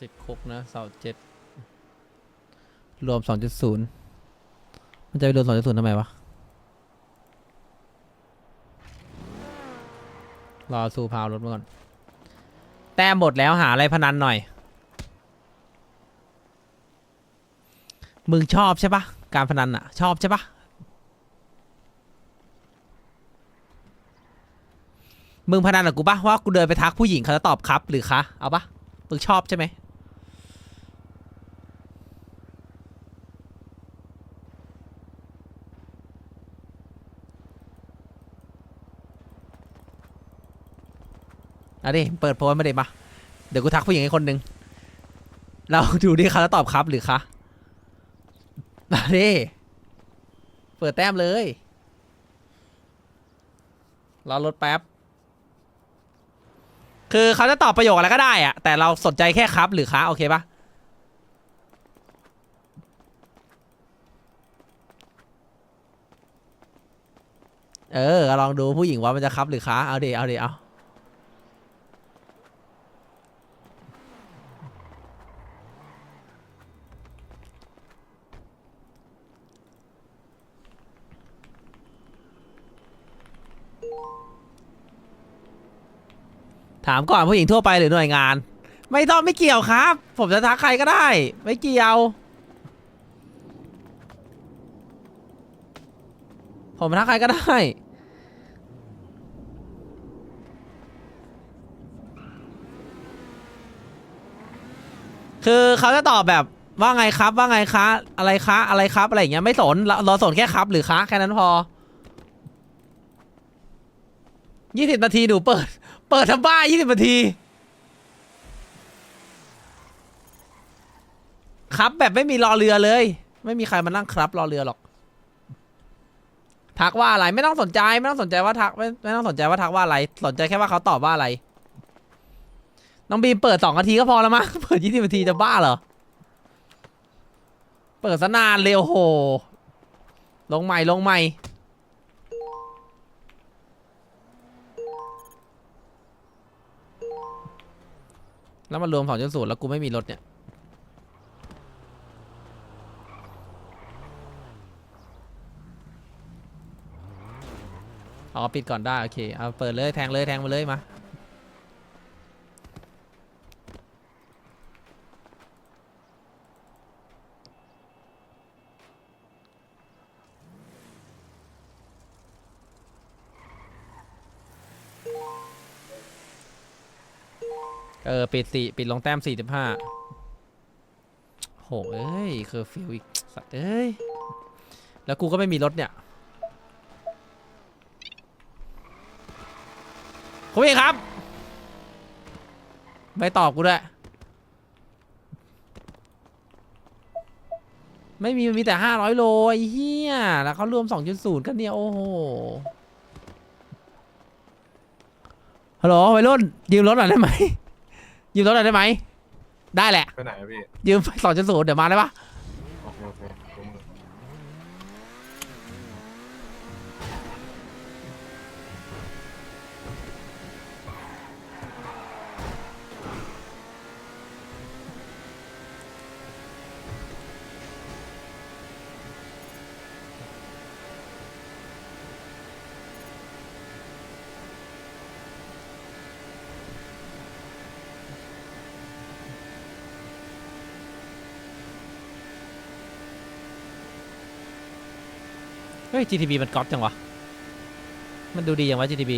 ติดคกนะเสาเจ็ดรวมสองจุดศูนย์มันจะไปรวมสองจุดศูนย์ทำไมวะ รอซูพาวรถมาก่อน แต้มหมดแล้วหาอะไรพนันหน่อย มึงชอบใช่ปะการพนันอะชอบใช่ปะมึงพนันกับกูปะว่ากูเดินไปทักผู้หญิงเขาจะตอบครับหรือคะเอาปะมึงชอบใช่ไหม อาดิเปิดโพสต์มาเด็มาเดี๋ยวกูทักผู้หญิงให้คนหนึ่งเราดูดิเขาจะตอบครับหรือคะมาดิเปิดแต้มเลยรอรถแป๊บ คือเขาจะตอบประโยคอะไรก็ได้อะแต่เราสนใจแค่ครับหรือคะโอเคปะเออลองดูผู้หญิงว่ามันจะครับหรือคะเอาดิเอาดิเอา ถามก่อนผู้หญิงทั่วไปหรือหน่วยงาน ไม่ต้องไม่เกี่ยวครับ ผมจะทักใครก็ได้ ไม่เกี่ยว ผมทักใครก็ได้ คือเขาจะตอบแบบว่าไงครับว่าไงคะ อะไรคะ อะไรครับ อะไรอย่างเงี้ยไม่สนเราเราสนแค่ครับหรือคะแค่นั้นพอ ยี่สิบนาทีหนูเปิด เปิดทำบ้ายี่สิบนาที ครับแบบไม่มีรอเรือเลย ไม่มีใครมานั่งครับ รอเรือหรอก ทักว่าอะไรไม่ต้องสนใจ ไม่ต้องสนใจว่าทักไม่ไม่ต้องสนใจว่าทักว่าอะไร สนใจแค่ว่าเขาตอบว่าอะไร น้องบีมเปิดสองนาทีก็พอแล้วมั้งเปิดยี่สิบนาทีจะบ้าเหรอ เปิดซะนานเลยโอ้โห ลงใหม่ลงใหม่ แล้วมันรวมสองจุดศูนย์แล้วกูไม่มีรถเนี่ย อ๋อ ปิดก่อนได้ โอเค เอาเปิดเลยแทงเลยแทงมาเลยมา เออปิดสี่ปิดลงแต้มสี่สิบห้าโหเอ้ยเคอร์ฟิวอีกสัตว์เอ้ย แล้วกูก็ไม่มีรถเนี่ยคุณพี่ครับ ไม่ตอบกูด้วย ไม่มีมีแต่ห้าร้อยโลไอ้เหี้ย แล้วเขารวมสองจุดศูนย์กันเนี่ย โอ้โห ฮัลโหลวัยรุ่นยืมรถหน่อยได้ไหม ยืมรถหน่อยได้ไหมได้แหละ ไปไหนอะพี่ยืมสองจุดศูนย์เดี๋ยวมาได้ปะ โอเคโอเคลงมือ เฮ้ย GTB มันก๊อปจังวะ มันดูดีอย่างวะ GTB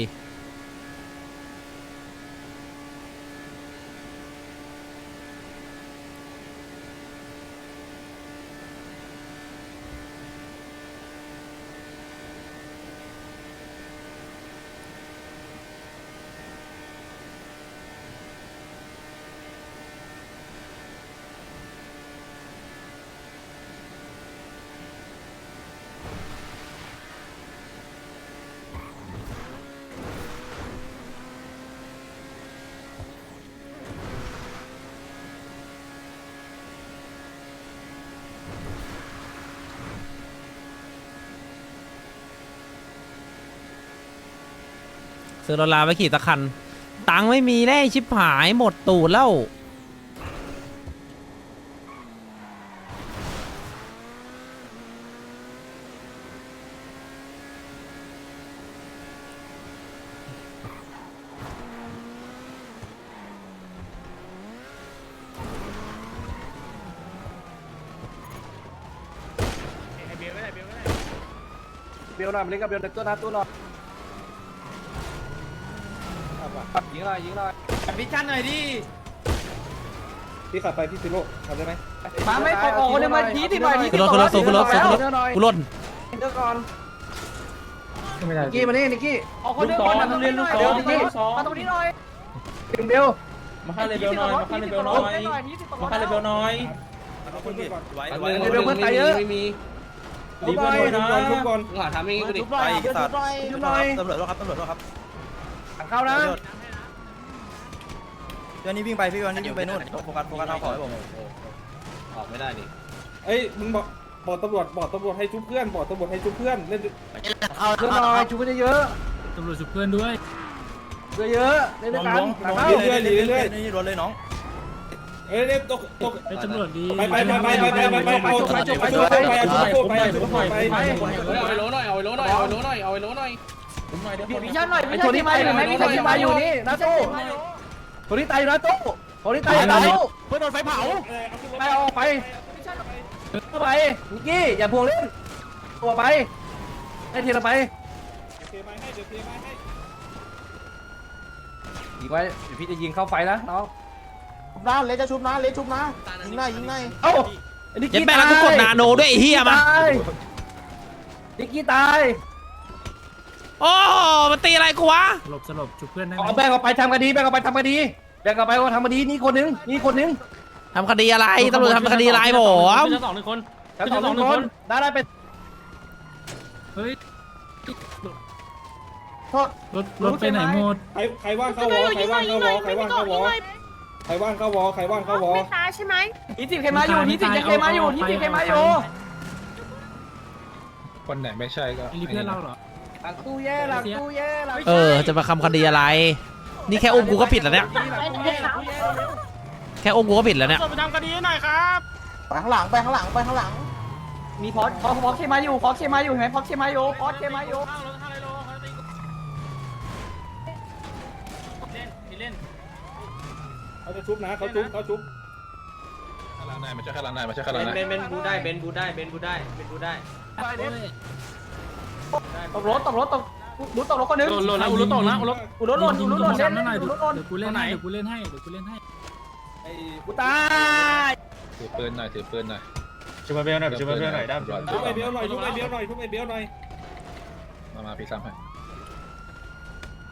ซื้อรถลาไปขี่ตะคัน ตังไม่มีแน่ชิบหายหมดตูดแล้วเบลหน่อยมาเล่นกับเบลในตัวนะตัวหน่อย ยิงหน่อยยิงหน่อยพิชันหน่อยดิพี่ขับไปพี่ซิโร่ทำได้ไหมมาไม่พอโอ้เนี่ยมาทีที่หน่อยทีกูรถกูรถกูรถกูรถกูรถเดี๋ยวก่อนนิกกี้มานี่นิกกี้ออกคนเดียวคนนึงเรียนลูกสองมาตรงนี้หน่อยถึงเบลมาข้าเลเบลหน่อยมาข้าเลเบลหน่อยมาข้าเลเบลหน่อยเบลเพื่อนตายเยอะไม่มีรีบหน่อยนะทุบก่อนหาทำเองกูดิไปสัตว์ทุบหน่อยตำรวจครับตำรวจครับเข้านะเดี๋ย วนี้วิ่งไปพี่วันนี้วิ่งไปนู่นโฟกัสโฟกัสเอาขอให้ผมออกไม่ได้นี่เอ้ยมึงบอกบอกตำรวจบอกตำรวจให้ชุบเพื่อนบอกตำรวจให้ชุบเพื่อนเล่นเอาเยอะหน่อยชุบกันเยอะตำรวจฉุกเพื่อนด้วยเยอะเล่นด้วยกันหลังเข้าเรื่อยๆเรื่อยๆนี่รถเลยน้องเอ้ยเล่นตกตกไอ้ตำรวจดีไปไปไปไปไปไปไปเอาชุบไปชุบไปชุบไปเอาชุบไปเอาชุบไปไปเอาไอ้โลหน่อยเอาไอ้โลหน่อยเอาไอ้โลหน่อยเอาไอ้โลหน่อยพิชันหน่อยไอ้ตัวนี้ตายอยู่ไหมมีใครที่มาอยู่นี่นะตู้ ตัวนี้ตายอยู่นะตู้ตัวนี้ตายอยู่นะตู้เพื่อนโดนไฟเผาไปออกไปเข้าไปนิกกี้อย่าพวงเล่นตัวไปให้ทีละไปเทไม้ให้เดี๋ยวเทไม้ให้ยิงไว้เดี๋ยวพี่จะยิงเข้าไฟนะน้องน้าเละจะชุบนะเละชุบนะยิงหน้ายิงหน้าเอ้านิกเย็ดกี้แม่แล้วกูกดนาโนด้วยไอ้เฮียมาตายนิกกี้ตาย โอ้มันตีอะไรกูวะสลบสลบฉุกเพื่อนได้ไหมเอาแบ่งออกไปทำคดีแบ่งออกไปทำคดีแบ่งออกไปว่าทำคดีนี่คนนึงนี่คนนึงทำคดีอะไรตำรวจทำคดีอะไรผมจะสองหนึ่งคน ทั้งสองคนได้ได้เป็นเฮ้ยรถรถไปไหนหมดใครใครว่างเข้าวอใครว่างเข้าวอใครว่างเข้าวอใครว่างเข้าวอใครว่างเข้าวอไม่ตายใช่ไหมทีสิบเคมาอยู่ทีสิบยังเคมาอยู่ทีสิบเคมาอยู่คนไหนไม่ใช่ก็ไอ้เพื่อนเราเหรอ หลังตู้แย่หลังตู้แย่หลังเออ จะมาคำคดีอะไร นี่แค่อุ้มกูก็ผิดแล้วเนี่ย แค่อุ้มกูก็ผิดแล้วเนี่ยไปทำคดีหน่อยครับไปข้างหลังไปข้างหลังไปข้างหลัง มีพอสพอสพอสเคมาอยู่พอสเคมาอยู่เห็นไหมพอสเคมาอยู่พอสเคมาอยู่เขาจะชุบนะเขาชุบเขาชุบข้างหลังนายไม่ใช่ข้างหลังนายไม่ใช่ข้างหลังนายเป็นเป็นบูได้เป็นบูได้เป็นบูได้เป็นบูได้ ตกรถตกรถตกรถตกรถคนนึงหล่นหล่นแล้วอุลุตกนะอุลุกูรถหล่นกูรถหล่นเล่เล่นนหน่อยกูเดี๋ยวรถหล่นกูเล่นให้เดี๋ยวกูเล่นให้เดี๋ยวกูเล่นให้ไอ้กูตายถือปืนหน่อยถือปืนหน่อยช่วยเบลหน่อยช่วยเบลหน่อยได้ชุบไอ้เบลหน่อยชุบไอ้เบลหน่อยชุบไอ้เบลหน่อยมามาพี่ซ้ำให้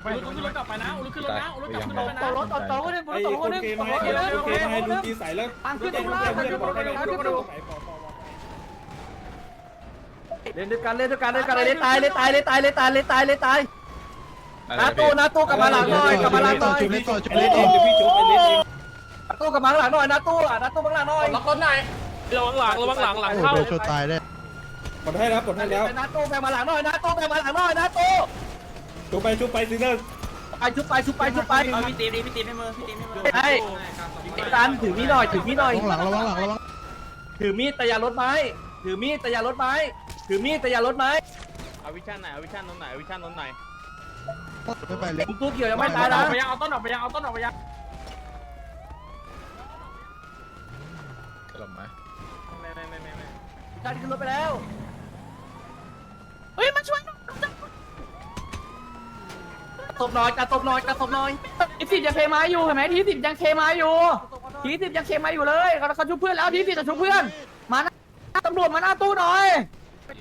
อุลุขึ้นรถกลับไปนะอุลุขึ้นรถนะอุลุกลับขึ้นรถไปตนะกรถตกตกคนนึงไอ้ตกคคนนนึงเคตกมารถให้คนนึงลูกเคมาให้ลูกตีใส่แล้วตั้งขึ้นตรงล่างตั้งขึ้นตรงล่างตั้งขึ้นตรงล่าง เล่นด้วยกันเล่นด้วยกันเล่นด้วยกันเลยตายเลยตายเลยตายเลยตายเลยตายเลยตายนาตู้นาตู้กลับมาหลังหน่อยกลับมาหลังหน่อยไอ้เล่นเองเดี๋ยวพี่ชุบไอ้เล่นเองนาตู้กลับมาหลังหน่อยนาตู้อะนาตู้มาหลังหน่อยล็อกรถหน่อยระวังหลังระวังหลังหลังเข้ากดให้แล้วกดให้แล้วนาตู้ไปมาหลังหน่อยนาตู้ไปมาหลังหน่อยนาตู้ชุบไปชุบไปซิเนอร์ไปชุบไปชุบไปชุบไปเอาพี่ตีดิพี่ตีให้มือพี่ตีให้มือไอ้การถือมีดหน่อยถือมีดหน่อยหลังระวังหลังระวังถือมีดแต่อย่าลดไม้ถือมีดแต่อย่าลดไม้ ถือมีดแต่อย่าลดไม้เอาวิชั่นไหนเอาวิชั่นตรงไหนเอาวิชั่นตรงไหนผมตู้เกี่ยวยังไม่ตายนะไปยังเอาต้นออกไปยังเอาต้นออกไปยังสลบไหมไม่ไม่ไม่ไม่ไม่การขึ้นรถไปแล้วเฮ้ยมาช่วยตบหน่อยจะตบหน่อยจะตบหน่อยทีสิบยังเคมาอยู่เห็นไหมทีสิบยังเคมาอยู่ทีสิบยังเคมาอยู่เลยเขาเขาชุบเพื่อนแล้วทีสิบจะชุบเพื่อนมาหน้าตำรวจมาหน้าตู้หน่อย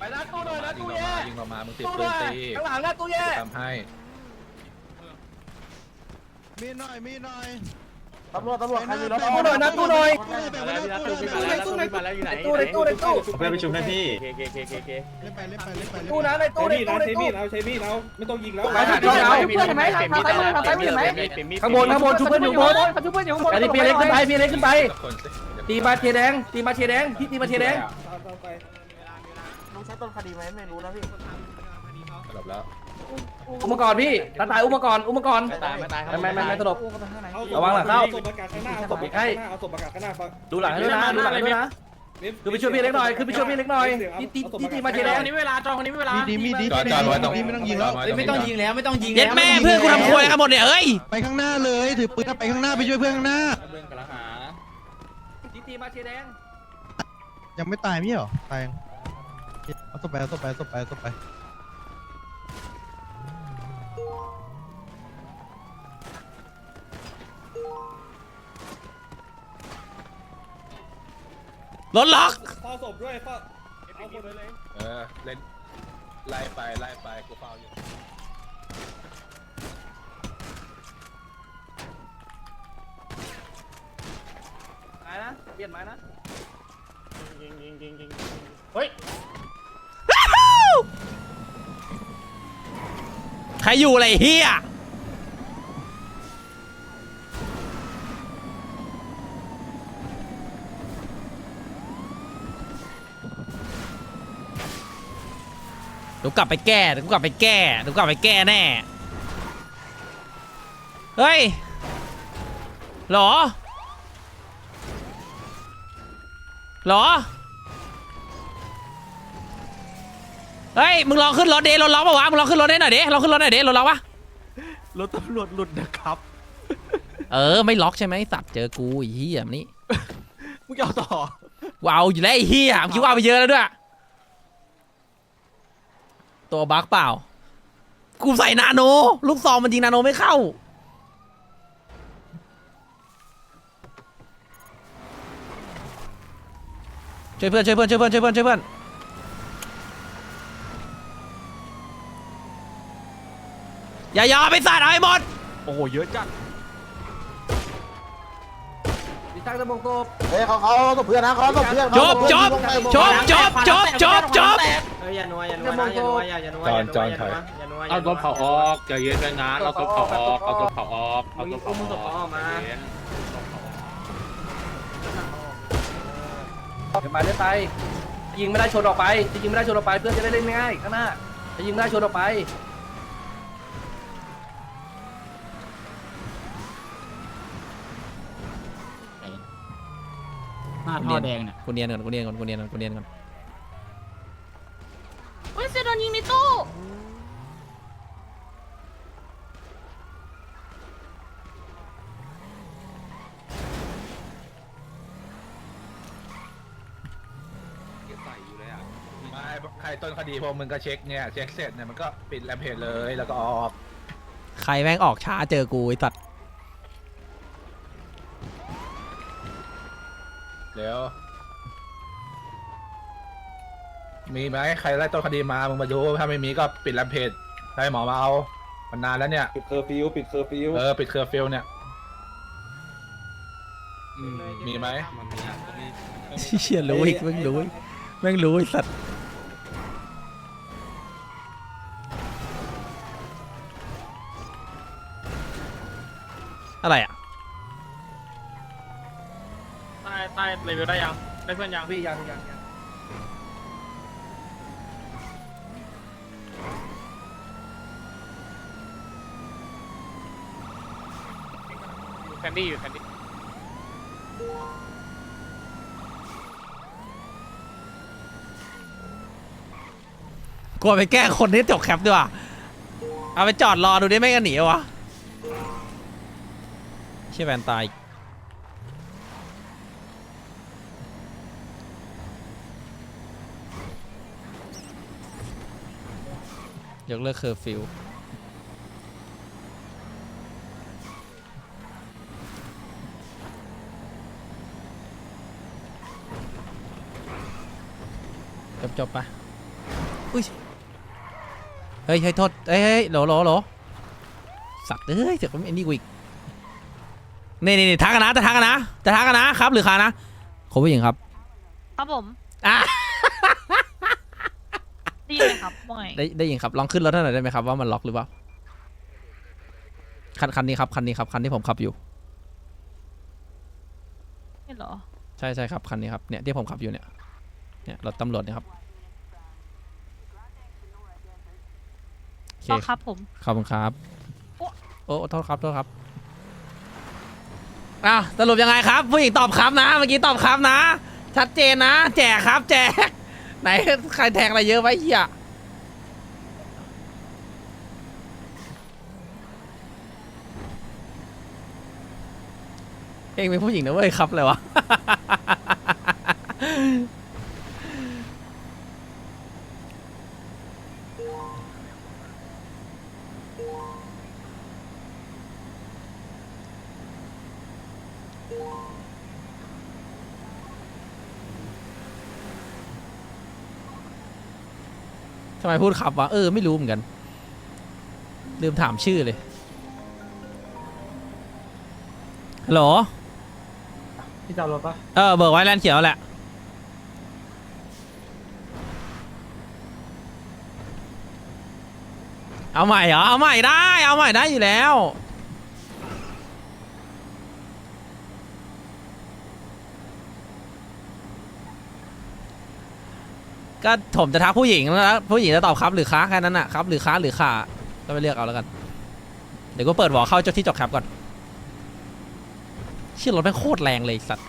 ไปหน้าตู้หน่อยหน้าตู้ยิงแย่เรามายิงเรามามึงติดตู้ปืหนน่อยตีข้างหลังหน้าตู้แย่ทำให้ตำรวจตำรวจใครมีรถตู้หน่อยหน้าตู้หน่อยตู้ไหนตู้ไหนตู้ไหนอยู่ไหนตู้ในตู้ในตู้เพื่อนไปชุมให้พี่เคเคเคเคเคตู้นะในใช้ตู้ในมีดตู้นะในใช้มีตู้ดเอาใช้มีดเอาไม่ต้องยิงแล้วไปทางเพื่อนเห็นไหมทางซ้ายมือทางซ้ายมือเห็นไหมข้างบนข้างบนชุบเพื่อนอยู่บนเขาชุบเพื่อนอยู่ข้างบนอันนี้เพียเล็กขึ้นไปเพียเล็กขึ้นไปสักคนสิตีมาเทียแดงตีมาเทียแดงพี่ตีมาเทียแดงไปรู้ ใช้ต้นคดีไหมไม่รู้นะพี่สลบแล้วอุปกรณ์พี่ตาตายอุปกรณ์อุปกรณ์ไม่ตายไม่ตายไม่ไม่ไม่ตลบเอาระวังหลังเข้าศพประกาศข้างหน้าเอาศพประกาศข้างหน้าเอาศพประกาศข้างหน้าฟังดูหลังให้ด้วยนะดูหลังให้ด้วยนะคือไปช่วยพี่เล็กหน่อยคือไปช่วยพี่เล็กหน่อยพี่ตีพี่ตีมาเทียแดงคนนี้เวลาจองคนนี้เวลาจอดจอดไว้ตรงไม่ต้องยิงแล้วไม่ต้องยิงแล้วไม่ต้องยิงเย็ดแม่เพื่อนกูทำครัวอะไรกันหมดเนี่ยเอ้ยไปข้างหน้าเลยถือปืนไปข้างหน้าไปช่วยเพื่อนข้างหน้าเบื้องกระหาพี่ตีมาเทียแดงยังไม่ตายไม่ใช่เหรอตายยัง เอาต่อไปต่อไปต่อไปต่อไปรถล็อก เฝ้าศพด้วยเฝ้าเอาคนเลยเออเล่นไล่ไปไล่ไปกูเฝ้าอยู่ไม้นะเปลี่ยนไม้นะยิงยิงยิงยิงเฮ้ย ใครอยู่อะไรเฮียเดี๋ยวกลับไปแก้เดี๋ยวกูกลับไปแก้เดี๋ยวกูกลับไปแก้แน่ เฮ้ยหรอหรอ เฮ้ยมึงลองขึ้นรถเดรถล็อกปะวะมึงลองขึ้นรถได้หน่อยดิลองขึ้นรถหน่อยดิรถล็อกปะรถตำรวจหลุดนะครับเออไม่ล็อกใช่ไหมสัตว์เจอกูไอ้เหี้ยมนนี่มึงจะเอาต่อกูเอาอยู่แล้วไอ้เหี้ยเมื่อกี้ว่าเอาไปเยอะแล้วด้วย ตัวบั๊กเปล่า กูใส่นาโน ลูกซองมันยิงนาโนไม่เข้า ช่วยเพื่อนช่วยเพื่อนช่วยเพื่อนช่วยเพื่อนช่วยเพื่อน อย่ายอมไปสัตว์เอาให้หมด โอ้โหเยอะจัดดิช่างจะมองตัวเฮ้ยเขาเขาเอาเพื่อนนะเขาเอาเพื่อนจบจบจบจบจบจบจบอย่านัวอย่านัวอย่านัวอย่านัวจอนจอนถอยเอาตัวเผาออกใจเย็นเลยนะเอาตัวเผาออกเอาตัวเผาออกเอาตัวเผาออกเย็นเดี๋ยวมาเล่นไปยิงไม่ได้ชนออกไปจะยิงไม่ได้ชนออกไปเพื่อนจะได้เล่นง่ายข้างหน้าจะยิงไม่ได้ชนออกไปาท่อแดงเนี่ยกูเนียนก่อนกูเนียนก่อนกูเนียนก่อนกูเนียนก่อนเฮ้ยเซโดนยิงในตู้ไม่ใครต้นคดีพวกมึงก็เช็คเนี่ยเช็คเสร็จเนี่ยมันก็ปิดแรมเพจเลยแล้วก็ออก ใครแม่งออกช้าเจอกูไอ้สัตว์ เดี๋ยว มีไหมใครไล่ต้นคดีมา มึงมาดู ถ้าไม่มีก็ปิดแรมเพจให้หมอมาเอา มันนานแล้วเนี่ย ปิดเคอร์ฟิวปิดเคอร์ฟิวเออ ปิดเคอร์ฟิลเนี่ยมีไหมเชี่ยรู้อีกแม่งรู้อีกแม่งรู้ไอ้สัตว์อะไรอะ ใต้ใต้รีวิวได้ยัง ได้เพื่อนยังพี่ยังยังยังแคนดี้อยู่แคนดี้กลัวไปแก้คนที่จบแคปดีกว่าเอาไปจอดรอดูดิไม่กันหนีวะเชี่ยแวนตายอีก ยกเลิกเคอร์ฟิวจบจบๆไปอุ้ย เฮ้ยเฮ้ยโทษเฮ้ยเฮ้ยโหลโหลโหลสัตว์เอ้ยเดี๋ยวไอ้นี่กูอีกนี่นี่นี่ทักกันนะจะทักกันนะจะทักกันนะครับ หรือคานะผมผู้หญิงครับ ครับผม อะ ดีเลยครับว่าไงได้ได้ยินครับลองขึ้นรถให้หน่อยได้ไหมครับว่ามันล็อกหรือเปล่าคันคันนี้ครับคันนี้ครับคันที่ผมขับอยู่นี่เหรอ ใช่ใช่ครับคันนี้ครับเนี่ยที่ผมขับอยู่เนี่ยเนี่ยรถตำรวจเนี่ยครับโอเคอ๋อครับผม ขอบคุณครับ โอ๊โอ้โทษครับโทษครับอ้าวสรุปยังไงครับ ผู้หญิงตอบครับนะ เมื่อกี้ตอบครับนะ ชัดเจนนะ แจกครับ แจก ไหน ใครแทงอะไรเยอะไว้เฮียเองเป็นผู้หญิงนะเว้ยครับเลยวะ ทำไมพูดขับวะเออไม่รู้เหมือนกัน ลืมถามชื่อเลยฮัลโหลพี่จะเอารถปะเออเบิกไว้แลนด์เขียวแหละ เอาใหม่เหรอ เอาใหม่ได้ เอาใหม่ได้อยู่แล้ว ก็ผมจะทักผู้หญิงแล้วผู้หญิงจะตอบครับหรือค้าแค่นั้นน่ะครับหรือค้าหรือขาก็ไปเลือกเอาแล้วกัน เดี๋ยวก็เปิดหัวเข้าเจ้าที่จอกแคปก่อนเชื่อรถแม่งโคตรแรงเลยสัตว์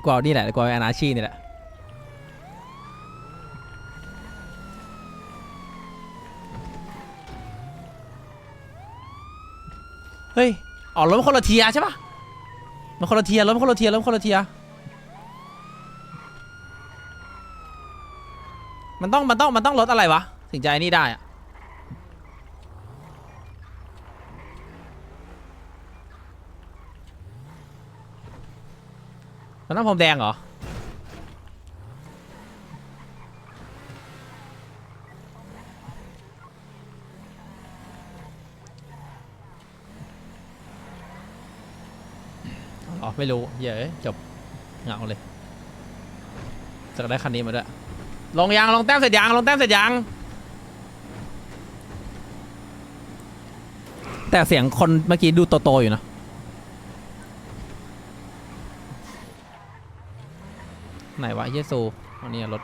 เดี๋ยวกูเอานี่แหละเดี๋ยวกูเอาอนาชีนี่แหละเฮ้ยอ๋อรถมันคนละเทียใช่ปะมันคนละเทียร์รถมันคนละเทียร์รถมันคนละเทียมันต้องมันต้องมันต้องรถอะไรวะถึงจะไอ้นี่ได้อะ ต้องพรมแดงเหรอ อ๋อ ไม่รู้ เย้จบเหงาเลยจะได้คันนี้มาด้วย ลงยาง ลงแต้มเสร็จยาง ลงแต้มเสร็จยาง แต่เสียงคนเมื่อกี้ดูโตๆอยู่นะ ไหนวะเยซูอันนี้รถ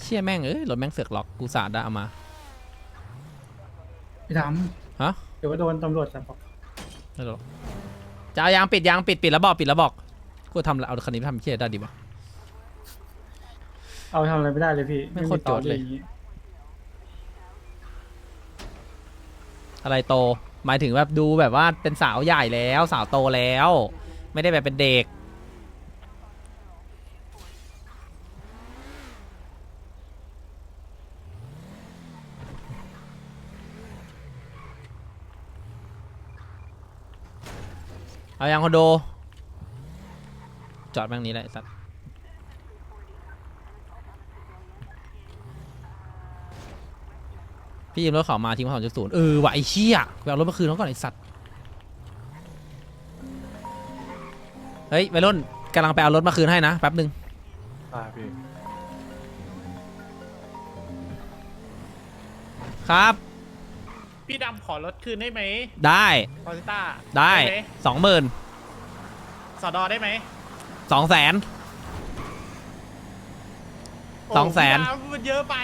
เชี่ยแม่งเอ้ยรถแม่งเสือกล็อกกูสาดได้เอามา พี่ดฮะำเดี๋ยวว่าโดนตำรวจจับไม่รู้จะเอายางปิดยางปิดปิดแล้วบอกปิดแล้วบอกกูทำแล้วเอาคันนี้ไปทำเชี่ยได้ดีวะ เอาทำอะไรไม่ได้เลยพี่ไม่โคตรโจทย์เลย ไม่มีต่อางงี้อะไรโต หมายถึงแบบดูแบบว่าเป็นสาวใหญ่แล้ว สาวโตแล้ว ไม่ได้แบบเป็นเด็ก เอายังคอนโด จอดแม่งนี้แหละไอ้สัตว์พี่ยืมรถเขามาทิ้งไว้สองจุดศูนย์เออว่ะไอ้เชี่ยไปเอารถมาคืนเขาก่อนไอ้สัตว์ เฮ้ยวัยรุ่นกำลังไปเอารถมาคืนให้นะแป๊บหนึ่งพี่ ครับ พี่ดำขอรถคืนได้ไหมได้พอซิต้าได้สองหมื่นสอดอได้ไหมสองแสน สองแสน โพี่ดำมันเยอะไป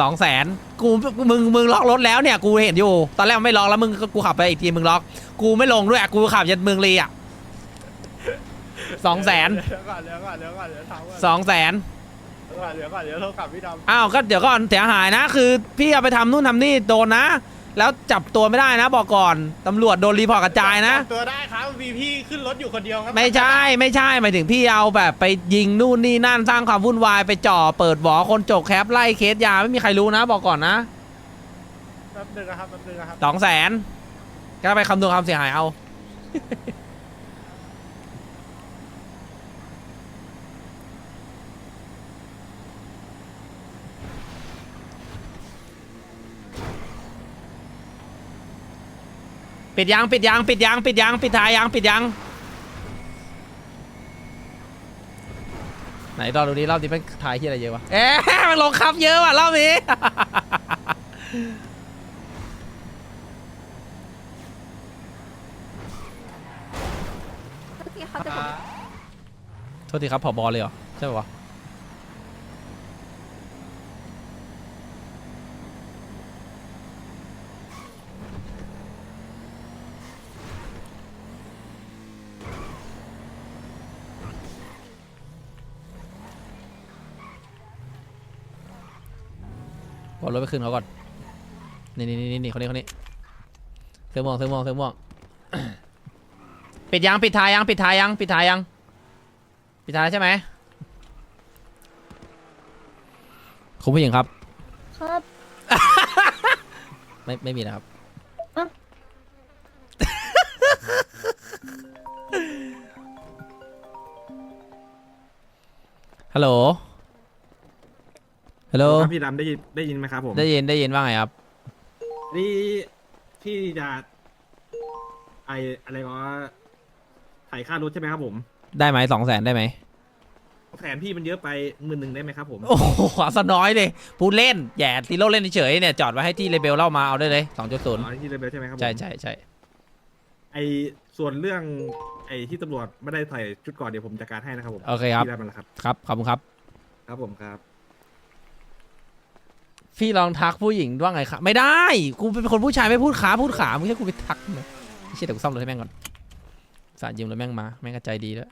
สองแสนกูมึงมึงล็อกรถแล้วเนี่ยกูเห็นอยู่ ตอนแรกมันไม่ล็อกแล้วมึงกูขับไปอีกทีมึงล็อก กูไม่ลงด้วยอะกูขับยันเมืองลีอะสองแสนเดี๋ยวก่อนเดี๋ยวก่อนเดี๋ยวก่อนเดี๋ยวถามก่อนสองแสนเดี๋ยวก่อนเดี๋ยวก่อนเดี๋ยวโทรกลับพี่ดำ อ้าวก็เดี๋ยวก่อนเสียหายนะ คือพี่เอาไปทำนู่นทำนี่โดนนะ แล้วจับตัวไม่ได้นะ บอกก่อนตำรวจโดนรีพอร์ตกระจายนะ จับตัวได้ครับมีพี่ขึ้นรถอยู่คนเดียวครัไม่ใช่ไม่ใช่หมายถึงพี่เอาแบบไปยิงนู่นนี่นั่นสร้างความวุ่นวายไปจ่อเปิดหวอคนจกแคปไล่เคสยาไม่มีใครรู้นะ บอกก่อนนะแป๊บนึงนะครับแป๊บนึงนะครับสองแสนก็ไปคำนวณความเสียหายเอา ปิดยางปิดยางปิดยางปิดยางปิดท้ายยางปิดยางไหนรอบดูนี้รอบนี้เป็นท้ายที่อะไรเยอะวะเอ๊ะมันลงครับเยอะว่ะรอบนี้โทษทีครับผอบอเลยเหรอใช่ปะวะ บอกรถไปคืนเขาก่อน นี่นี่นี่นี่คนนี้คนนี้เสื้อม่วงเสื้อม่วงเสื้อม่วงปิดยังปิดท้ายยังปิดท้ายยังปิดท้ายยังปิดท้ายใช่ไหมคุณผู้หญิงครับ ครับ ไม่ไม่มีนะครับอะฮัลโหล ฮัลโหลพี่ดำได้ยินได้ยินไหมครับผมได้ยินได้ยินว่าไงครับ นี่พี่จะไออะไรวะถ่ายค่ารถใช่ไหมครับผมได้ไหมสองแสนได้ไหมแผนพี่มันเยอะไปหมื่นหนึ่งได้ไหมครับผมโอ้โหเอาซะน้อยเลยพูดเล่นแย่ซีโร่เล่นเฉยๆเนี่ยจอดไว้ให้ที่เลเบลเล่ามาเอาได้เลยสองจุดศูนย์อ๋อที่เรเบลใช่ไหมครับผมใช่ใช่ใช่ไอส่วนเรื่องไอที่ตำรวจไม่ได้ใส่ชุดก่อนเดี๋ยวผมจัดการให้นะครับผมโอเคครับพี่ได้มันแล้วครับครับขอบคุณครับ ครับผมครับ พี่ลองทักผู้หญิงว่าไงครับไม่ได้ กูเป็นคนผู้ชายไม่พูดขาพูดขามึงให้กูไปทักนะไม่ใช่เดี๋ยวกูซ่อมรถให้แม่งก่อนสารยืมรถแม่งมา แม่งก็ใจดีแล้วย